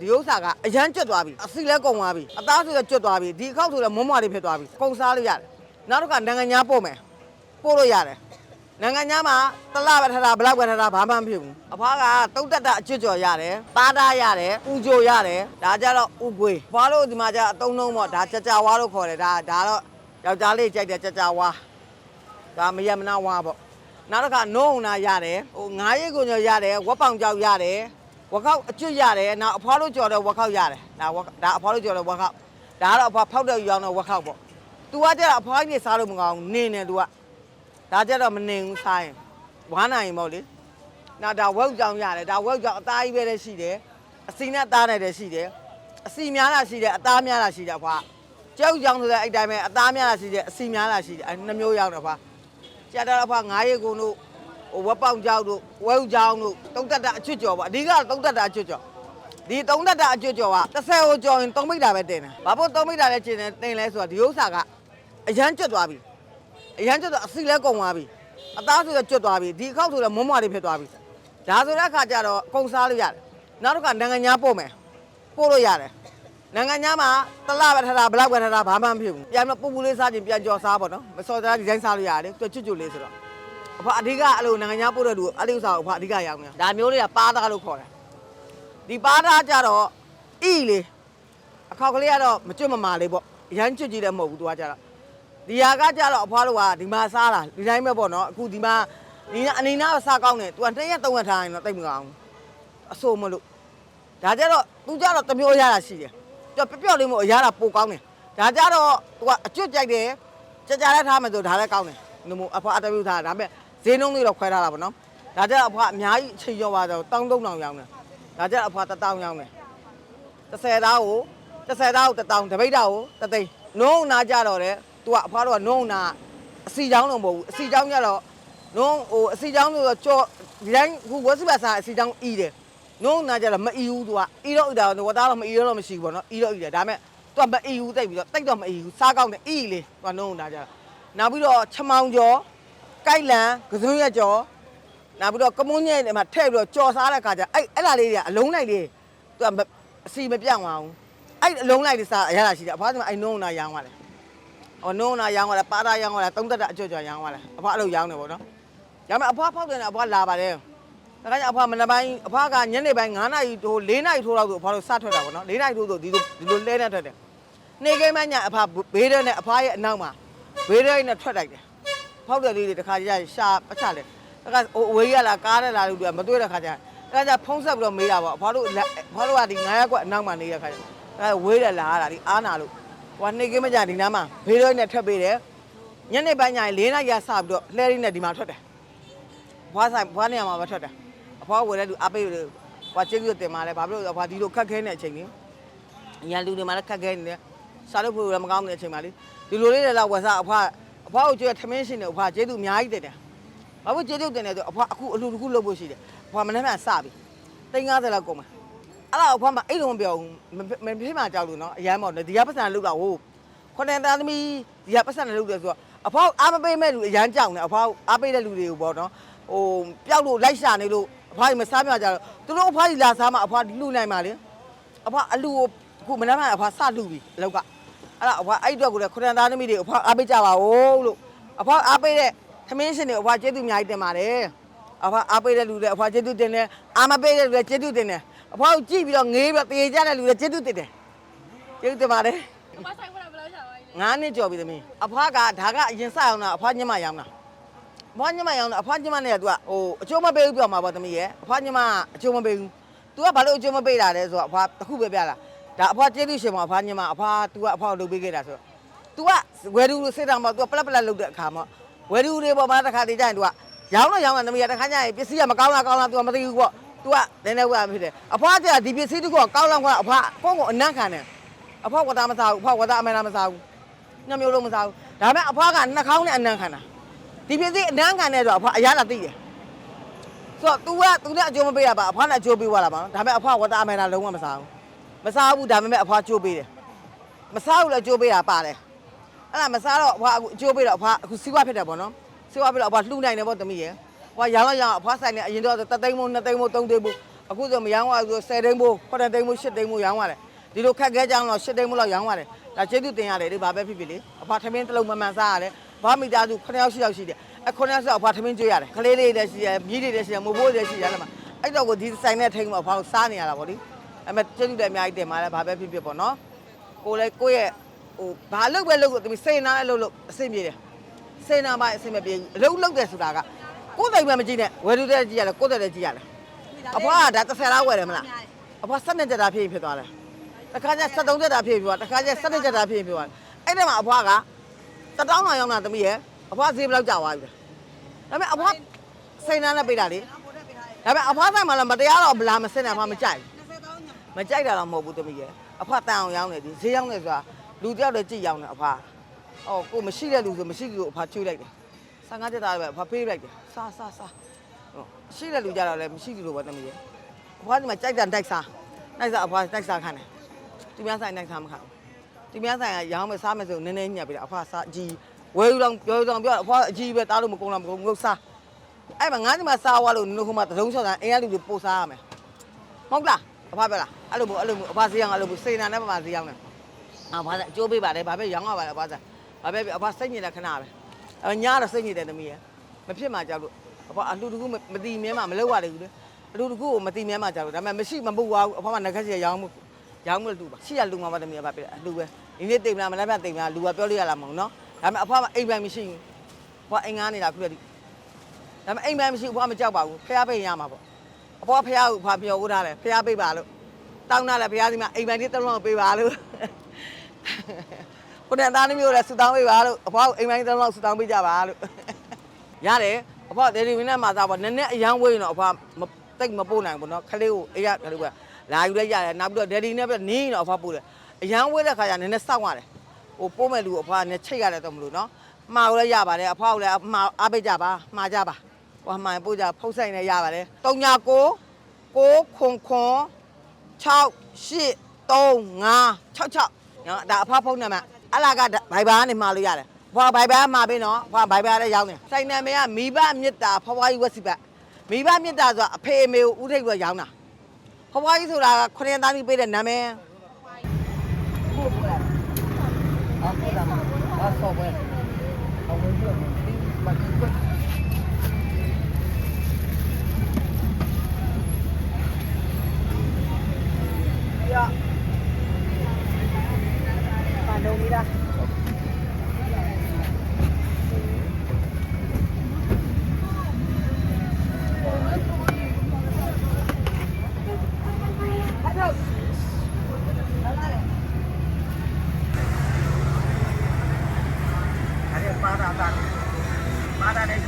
ဒီဥစ္စာကအရန်ကျွတ်သွားပြီအစီလဲကုန်သွားပြီအသားဆိုလည်းကျွတ်သွားပြီဒီအခောက်ဆိုလည်းမွန်းမွားလေးဖြစ်သွားပြီကုန်စားလို့ရတယ်နောက်တစ်ခါနိုင်ငံညာပို့မယ်ပို့လို့ရတယ်နိုင်ငံညာမှာတစ်လပဲထတာဘလောက်ပဲထတာဘာမှမဖြစ်ဘူးအဖွားကတုတ်တက်တာအကျွတ်ကြော်ရတယ်ပါးသားရတယ်ဥကြိုရတယ်ဒါကြတော့ဥကွေးဘာလို့ဒီမှာကျအတုံးလုံးပေါ့ဒါကြကြဝါလို့ခေါ်တယ်ဒါဒါတော့ယောက်ျားလေးကြိုက်တယ်ကြကြဝါဒါမယမနာဝါပေါ့နောက်တစ်ခါနိုးုံနာရတယ်ဟိုငါးရိတ်ကိုညော်ရတယ်ဝက်ပောင်ကြောက်ရတယ် ဝက်ခောက်အကျွတ်ရတယ်နောက်အဖွားတို့ကြော်တဲ့ဝက်ခောက်ရတယ်ဒါဝက်ဒါအဖွားတို့ကြော်တဲ့ဝက်ခောက်ဒါကတော့အဖွားဖောက်တဲ့ရောင်းတဲ့ဝက်ခောက်ပေါ့ तू ကကျတော့အဖွားကြီးစားလို့မကောင်းဘူးနင်းနေ तू ကဒါကျတော့မနင်းဘူးစားရင်ဝမ်းနိုင်ပေါ့လေနောက်ဒါဝက်ကြောင်ရတယ်ဒါဝက်ကြောင်အသားကြီးပဲလည်းရှိတယ်အစီနဲ့သားနဲ့လည်းရှိတယ်အစီများတာရှိတယ်အသားများတာရှိတယ်အဖွားကြောက်ကြောင်ဆိုတဲ့အဲ့တိုင်းပဲအသားများတာရှိတယ်အစီများတာရှိတယ်အဲ့နှမျိုးရောက်တယ်အဖွားကျတော့အဖွားငါးရေကုန်တို့ ဟိုဝက်ပေါင်ကြောက်တို့ဝဲဥကြောင်တို့တုံးတက်တာအချွတ်ကြော်ပေါ့အဓိကတုံးတက်တာအချွတ်ကြော်ဒီတုံးတက်တာအချွတ်ကြော်က30ဟိုကြော်ရင်3မိတာပဲတင်တယ်ဘာဖို့3မိတာလဲကျင်တယ်တင်လဲဆိုတော့ဒီဥစ္စာကအရန်ကျွတ်သွားပြီအရန်ကျွတ်တော့အစီလဲကုန်သွားပြီအသားဆိုတော့ကျွတ်သွားပြီဒီအခောက်ဆိုတော့မွန်းမွားလေးဖြစ်သွားပြီဒါဆိုတဲ့အခါကျတော့ကုန်စားလို့ရတယ်နောက်တစ်ခါနိုင်ငံညာပို့မယ်ပို့လို့ရတယ်နိုင်ငံညာမှာတစ်လပဲထတာဘလောက်ပဲထတာဘာမှမဖြစ်ဘူးပြန်တော့ပူပူလေးစားခြင်းပြန်ကြော်စားပေါ့နော်မစော်သားဒီဇိုင်းစားလို့ရတယ်သူကျွတ်ကျွတ်လေးဆိုတော့ အဖအဓိကအဲ့လိုနိုင်ငံခြားပို့တဲ့လူအဲ့ဒီဥစ္စာကိုအဖအဓိကရောင်းနေတာဒါမျိုးတွေကပါသားလို့ခေါ်တယ်ဒီပါသားကြတော့အီလေအခောက်ကလေးကတော့မကျွတ်မမာလေးပေါ့ရမ်းကျွတ်ကြည့်လည်းမဟုတ်ဘူးသူကကြတော့ဒီဟာကကြတော့အဖွားတို့ကဒီမှာစားတာဒီတိုင်းပဲပေါ့နော်အခုဒီမှာဒီနာအနေနာစားကောင်းတယ်သူကနှစ်ရက်သုံးရက်ထားရင်တော့တိတ်မကောင်းဘူးအဆိုးမလို့ဒါကြတော့သူကြတော့တစ်မျိုးရတာရှိတယ်သူကပျော့ပျော့လေးမို့အရတာပိုကောင်းတယ်ဒါကြတော့သူကအကျွတ်ကြိုက်တယ်ကြကြလည်းထားမယ်ဆိုဒါလည်းကောင်းတယ်နမို့အဖွားအတပြုထားတာဒါပေမဲ့ ဈေးနှုန်းလေးတော့ခွဲထားတာပေါ့နော်ဒါကြအဖွားအများကြီးအချိန်ရောပါတော့တောင်းတုံးတောင်ရောင်းတယ်ဒါကြအဖွားတစ်တောင်းရောင်းတယ်30သားကို30သားကိုတစ်တောင်းတပိတ်တာကိုတစ်သိန်းနှုံးနာကြတော့တယ်သူကအဖွားတို့ကနှုံးနာအစီချောင်းလုံးမဟုတ်ဘူးအစီချောင်းကြတော့နှုံးဟိုအစီချောင်းလို့ကြောဒီတိုင်းခုဝက်စပါစာအစီချောင်းအီးတယ်နှုံးနာကြတော့မအီဘူးသူကအီတော့အီတာဝတ်သားတော့မအီတော့မရှိဘူးပေါ့နော်အီတော့အီတယ်ဒါပေမဲ့သူကမအီဘူးတိတ်ပြီးတော့တိတ်တော့မအီဘူးစားကောင်းတယ်အီလေသူကနှုံးနာကြတော့နောက်ပြီးတော့ချမောင်ကျော် ကိုက်လန်ကစုံရက်ကျော်နောက်ပြီးတော့ကမွန်းညက်တွေမှာထည့်ပြီးတော့ကြော်စားတဲ့ခါကျအဲ့အဲ့လာလေးတွေကအလုံးလိုက်လေးသူကအစီမပြောင်းအောင်အဲ့အလုံးလိုက်တွေစားအရတာရှိတယ်အဖွားကအဲ့နုံနာရောင်းသွားတယ်ဟောနုံနာရောင်းသွားတယ်ပါတာရောင်းသွားတယ်တုံးတက်တာအကျွတ်ကျွတ်ရောင်းသွားတယ်အဖွားအဲ့လိုရောင်းတယ်ပေါ့နော်ရောင်းမယ်အဖွားဖောက်တယ်နဲ့အဖွားလာပါတယ်ဒါကကြအဖွားမနေ့ပိုင်းအဖွားကညနေပိုင်း9နာရီထိုး4နာရီထိုးတော့ဆိုအဖွားတို့စထွက်တာပေါ့နော်4နာရီထိုးဆိုဒီလိုဒီလိုလဲနဲ့ထွက်တယ်နေကိမညာအဖွားဘေးတဲ့နဲ့အဖွားရဲ့အနောက်မှာဘေးတဲ့နဲ့ထွက်လိုက်တယ် ဖောက်တယ်လေးတွေတစ်ခါကျရင်ရှာပတ်ချတယ်တခါဟိုအဝေးရလာကားရလာလို့သူကမတွေ့တဲ့ခါကျရင်တခါကျဖုံးဆက်ပြီးတော့မေးတာပေါ့အဖွားတို့လက်အဖွားတို့ကဒီ9ရက်ကွက်အနောက်မှာနေတဲ့ခါကျအဲဝေးတယ်လာရတာဒီအားနာလို့ဟိုကနေကင်းမကြဒီနားမှာဘေးတော့နဲ့ထွက်ပေးတယ်ညနေပိုင်းကျရင်၄နာရီစပြီးတော့လှဲရင်းနဲ့ဒီမှာထွက်တယ်ဘွားဆိုင်ဘွားနေရာမှာပဲထွက်တယ်အဖွားဝယ်တဲ့လူအပိတ်တွေဘွားချင်းပြီးတော့တင်มาလဲဘာဖြစ်လို့လဲအဖွားဒီလိုခက်ခဲနေတဲ့အချိန်ကြီးညလူတွေမှာလည်းခက်ခဲနေတယ်စားလို့ဖို့လည်းမကောင်းတဲ့အချိန်မှာလေဒီလိုလေးတွေတော့ဝယ်စားအဖွား အဖွားကိုကျွေးထမင်းရှင်တယ်အဖွားကျေးဇူးအများကြီးတင်တယ်။ဘာလို့ကျေးဇူးတင်လဲဆိုအဖွားအခုအလှတစ်ခုလုပ်ဖို့ရှိတယ်။အဖွားမနေ့ကစပြီ။သိန်း90လောက်ကုန်မှာ။အဲ့ဒါအဖွားမအဲ့လိုမပြောဘူး။မဖြစ်မှကြောက်လို့နော်။အရမ်းပေါ့နော်။ဒီကပတ်စံလောက်တာဟိုခုနှစ်သားသမီးဒီကပတ်စံလောက်တယ်ဆိုတော့အဖွားအားမပေးမဲ့လူအရမ်းကြောက်နေအဖွားအားပေးတဲ့လူတွေကိုပေါ့နော်။ဟိုပျောက်လို့လိုက်ရှာနေလို့အဖွားကြီးမစားပြကြတော့သူတို့အဖွားကြီးလာစားမှအဖွားလူနိုင်ပါလေ။အဖွားအလူကိုအခုမနေ့ကအဖွားစလူပြီအလောက်က အဲ့ဒါအဖွားအဲ့အတွက်ကိုလည်းခုနန်သားသမီးတွေအဖွားအားပေးကြပါဦးလို့အဖွားအားပေးတဲ့သမင်းရှင်တွေအဖွားကျေးဇူးအများကြီးတင်ပါတယ်အဖွားအားပေးတဲ့လူတွေအဖွားကျေးဇူးတင်တယ်အားမပေးတဲ့လူတွေကျေးဇူးတင်တယ်အဖွားကိုကြည့်ပြီးတော့ငေးပြီးတော့တရေကြတဲ့လူတွေကျေးဇူးတင်တယ်ကျေးဇူးတင်ပါတယ်အမဆိုင်ခွင့်ဘယ်လောက်ရှာပါလဲငါးနှစ်ကြော်ပြီသမီးအဖွားကဒါကအရင်စအောင်တာအဖွားညမရောင်းတာအဖွားညမရောင်းတာအဖွားညမနဲ့ကသူကဟိုအကျိုးမပေးဘူးပြောမှာပေါ့သမီးရဲ့အဖွားညမအကျိုးမပေးဘူး तू ကဘာလို့အကျိုးမပေးတာလဲဆိုတော့အဖွားတစ်ခုပဲပြလာ ဒါအဖွားကျေးဇူးရှင်ပါအဖွားညမအဖွား तू ကအဖွားကိုလုပ်ပေးခဲ့တာဆိုတော့ तू ကဝယ်သူလို့စိတ်တောင်ပေါ့ तू ကပလက်ပလက်လုပ်တဲ့အခါမှာဝယ်သူတွေပေါ်မှာတစ်ခါတည်းကျရင် तू ကရောင်းတော့ရောင်းတယ်သမီးကတစ်ခါကျရင်ပစ္စည်းကမကောင်းလားကောင်းလား तू ကမသိဘူးပေါ့ तू ကနည်းနည်းကဖြစ်တယ်အဖွားကျဒီပစ္စည်းတစ်ခုကကောင်းလားကောင်းလားအဖွားကိုယ့်ကိုအနံ့ခံတယ်အဖွားဝတ်သားမစားဘူးအဖွားဝတ်သားအမဲသားမစားဘူးညမျိုးလုံးမစားဘူးဒါပေမဲ့အဖွားကနှာခေါင်းနဲ့အနံ့ခံတာဒီပစ္စည်းအနံ့ခံတယ်ဆိုတော့အဖွားအရသာသိတယ် ဆိုတော့ तू က तू နဲ့အကျိုးမပေးတာပါအဖွားနဲ့အကျိုးပေးသွားတာပါနော်ဒါပေမဲ့အဖွားဝတ်သားအမဲသားလုံးဝမစားဘူး မစားဘူးဒါပေမဲ့အဖွားအကျိုးပေးတယ်မစားဘူးလည်းအကျိုးပေးတာပါတယ်အဲ့ဒါမစားတော့အဖွားအခုအကျိုးပေးတော့အဖွားအခုစီးပွားဖြစ်တယ်ပေါ့နော်စီးပွားဖြစ်တော့အဖွားလှူနိုင်တယ်ပေါ့သမီးရယ်အဖွားရောင်းရအောင်အဖွားဆိုင်နဲ့အရင်တော့တသိန်းမို့နှစ်သိန်းမို့သုံးသိန်းမို့အခုဆိုမရောင်းရဘူးဆို10တိန်းမိုး9တိန်းမိုး10တိန်းမိုးရောင်းရတယ်ဒီလိုခက်ခဲကြောင်းတော့10တိန်းမိုးလောက်ရောင်းရတယ်ဒါကျေးဇူးတင်ရတယ်ဒီဘာပဲဖြစ်ဖြစ်လေအဖထမင်းတစ်လုံးမမှန်စားရတယ်ဘာမိသားစု9ယောက်10ယောက်ရှိတယ်အဲ9ယောက်ဆိုအဖထမင်းကျွေးရတယ်ကလေးလေးတွေရှိတယ်မြည်တွေလည်းရှိတယ်မိုးဘိုးတွေရှိတယ်လည်းမအဲ့တော့ကိုဒီဆိုင်နဲ့ထိန်းမှာအဖတို့စားနေရတာပေါ့လေ အဲ့မဲ့ကျေးဇူးလည်းအများကြီးတင်ပါတယ်ဘာပဲဖြစ်ဖြစ်ပေါ့နော်ကိုလည်းကိုယ့်ရဲ့ဟိုဘာလုပ်ပဲလုပ်ကိုတမီစိတ်နာလည်းလုပ်လို့အဆင်ပြေတယ်စေနာမအဆင်မပြေဘူးအလုံးလုံးတယ်ဆိုတာကကိုယ်တိုင်မှမကြည့်နဲ့ဝယ်လူတဲ့ကြည့်ရတယ်ကိုယ်တိုင်လည်းကြည့်ရတယ်အဖွားကဒါတစ်ဆယ်လားဝယ်တယ်မလားအဖွားစနစ်ကြတာဖြစ်ဖြစ်သွားတယ်တခါကျ73ကြတာဖြစ်ဖြစ်သွားတခါကျ7ကြတာဖြစ်ဖြစ်သွားအဲ့ဒီမှာအဖွားကတတောင်းလာရောက်လာသမီးရဲ့အဖွားဈေးဘယ်လောက်ကျသွားပြီလဲဒါပေမဲ့အဖွားစိန်နာနဲ့ပေးတာလေဒါပေမဲ့အဖွားဆိုင်မှာလည်းမတရားတော့ဗလာမစင်တယ်အဖွားမကြိုက် မကြိုက်တာတော့မဟုတ်ဘူးသမီးရဲ့အဖွားတန်အောင်ရောင်းနေဒီဈေးရောက်နေဆိုတာလူတယောက်တည်းကြည့်ရောက်နေအဖွား။အော်ကိုမရှိတဲ့လူဆိုမရှိဘူးအဖာကျွေးလိုက်တယ်။15တက်သားပဲအဖာပေးလိုက်တယ်။စားစားစား။ဟုတ်ရှိတဲ့လူကြတော့လည်းမရှိဘူးလို့ပဲတမီးရဲ့။အဖာဒီမှာကြိုက်တာတိုက်စား။တိုက်စားအဖာတိုက်စားခံတယ်။ဒီများဆိုင်တိုက်စားမခံဘူး။ဒီများဆိုင်ကရောင်းမယ်စားမယ်ဆိုနည်းနည်းညက်ပြီးတော့အဖာစားအကြီးဝဲယူတော့ပြောတော့ပြောအဖာအကြီးပဲတားလို့မကုန်လားမကုန်ဘူးစား။အဲ့မှာငါးဒီမှာစားသွားလို့နုခုမှသတုံးချောတာအင်းရလူတွေပို့စားရမယ်။ဟုတ်လား အဖာပြောလားအဲ့လိုမျိုးအဲ့လိုမျိုးအဖာဈေးအောင်အဲ့လိုမျိုးစေနာနဲ့ပမာဈေးအောင်တယ်။အာဘာသာအကျိုးပေးပါတယ်ဘာပဲရောင်းရပါလဲဘာသာဘာပဲအဖစိတ်ညစ်တယ်ခဏပဲအညာတော့စိတ်ညစ်တယ်သမီးရဲ့မဖြစ်မှကြောက်လို့အဖအလှူတကူမတိမြဲမှမလောက်ရတယ်ဘူးလေအလှူတကူကိုမတိမြဲမှကြောက်လို့ဒါပေမဲ့မရှိမပုတ်သွားဘူးအဖကငကက်စီရောင်းမှုရောင်းမှုလူပါရှိရလူမှာပါသမီးကဘာပြအလှူပဲဒီနေ့တိမ်လားမလားပြတိမ်လားလူကပြောလို့ရလားမဟုတ်နော်ဒါပေမဲ့အဖကအိမ်ပိုင်မရှိဘူးအဖအိမ်ငားနေတာခုတည်းဒါပေမဲ့အိမ်ပိုင်မရှိဘူးအဖမကြောက်ပါဘူးဖះပိတ်ရမှာပေါ့အ ဖကဖះကိုဖာပြောဦးထားတယ်ဖះပိတ်ပါလို့တောင်းတာလည်းဖះဒီမှာအိမ်ပိုင်လေးတစ်လုံးပေးပါလို့ ကိုတဲ့သားသမီးတို့လည်းဆူတောင်းပေးပါလို့အဖွားကိုအိမ်ပိုင်းတစ်လုံးဆူတောင်းပေးကြပါလို့ရတယ်အဖွားဒေဒီဝင်းနဲ့မှာသားပေါ့နည်းနည်းအရန်ဝေးရင်တော့အဖွားမတိတ်မပို့နိုင်ဘူးเนาะခလေးကိုအေးရခလေးကလာယူလိုက်ရတယ်နောက်ပြီးတော့ဒေဒီနဲ့ပြနင်းရင်တော့အဖွားပို့တယ်အရန်ဝေးတဲ့ခါကျနည်းနည်းစောင့်ရတယ်ဟိုပို့မဲ့လူကိုအဖွားနဲ့ချိတ်ရတယ်တော့မလို့เนาะမှားလို့ရပါတယ်အဖွားကိုလည်းမှားအားပေးကြပါမှားကြပါ ဟိုမှာပို့ကြဖုတ်ဆိုင်နဲ့ရပါတယ်3ညကို6ခွန်ခွန်6 8 3 5 6 6နော်ဒါအဖွားဖုန်းနံပါတ်အလားကဘိုင်ဘာကနေမှာလို့ရတယ်ဖွာဘိုင်ဘာမှာပေးနော်ဖွာဘိုင်ဘာလည်းရောက်နေစိုင်းနာမည်ကမိဘမေတ္တာဖွာဖွာကြီးဝက်စီပတ်မိဘမေတ္တာဆိုတာအဖေအမေကိုဥထိပ်ပြီးရောင်းတာဖွာဖွာကြီးဆိုတာကခရင်သားကြီးပေးတဲ့နာမည်ဟုတ်ကဲ့ဟုတ်ကဲ့ဘာဆော့ပွဲအဝင်ပြဒီမကြီးကွရ ပါတော့မီလားအဲ့ဒီ